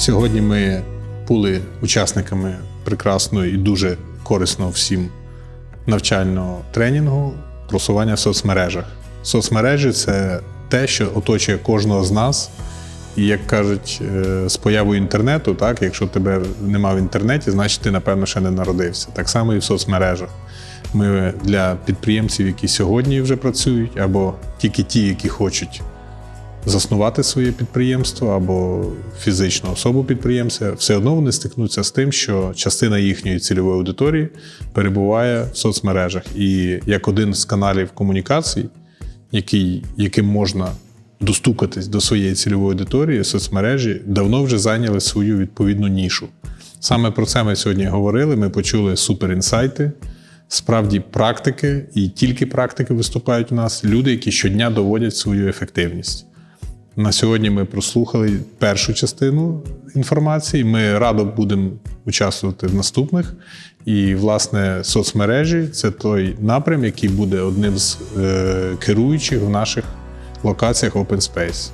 Сьогодні ми були учасниками прекрасного і дуже корисного всім навчального тренінгу просування в соцмережах. Соцмережі це те, що оточує кожного з нас. І як кажуть, е, з появою інтернету, так, якщо тебе нема в інтернеті, значить ти, напевно, ще не народився. Так само і в соцмережах. Ми для підприємців, які сьогодні вже працюють, або тільки ті, які хочуть заснувати своє підприємство або фізичну особу підприємця, все одно вони стикнуться з тим, що частина їхньої цільової аудиторії перебуває в соцмережах. І як один з каналів комунікацій, який, яким можна достукатись до своєї цільової аудиторії, соцмережі давно вже зайняли свою відповідну нішу. Саме про це ми сьогодні говорили. Ми почули суперінсайти. Справді практики, і тільки практики виступають у нас, люди, які щодня доводять свою ефективність. На сьогодні ми прослухали першу частину інформації. Ми радо будемо участвувати в наступних. І, власне, соцмережі це той напрям, який буде одним з е, керуючих в наших локаціях Open Space.